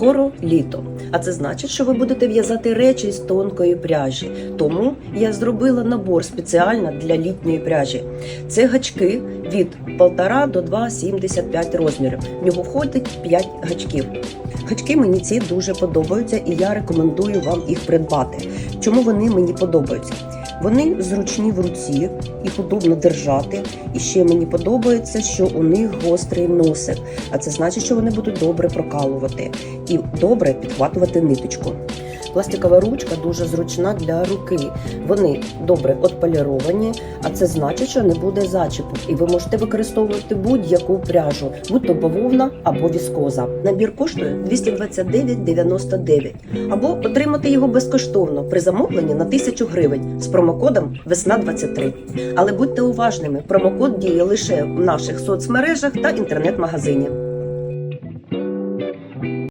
Скоро літо, а це значить, що ви будете в'язати речі з тонкої пряжі. Тому я зробила набор спеціально для літньої пряжі. Це гачки від 1,5 до 2,75 розмірів. В нього входить 5 гачків. Гачки мені ці дуже подобаються, і я рекомендую вам їх придбати. Чому вони мені подобаються? Вони зручні в руці, їх удобно держати. І ще мені подобається, що у них гострий носик, а це значить, що вони будуть добре прокалувати і добре підхватувати ниточку. Пластикова ручка дуже зручна для руки. Вони добре отполіровані, а це значить, що не буде зачіпу, і ви можете використовувати будь-яку пряжу, будь то бавовна або віскоза. Набір коштує 229,99, або отримати його безкоштовно при замовленні на 1000 гривень з промокодом Весна 23 Але будьте уважними, промокод діє лише в наших соцмережах та інтернет-магазині.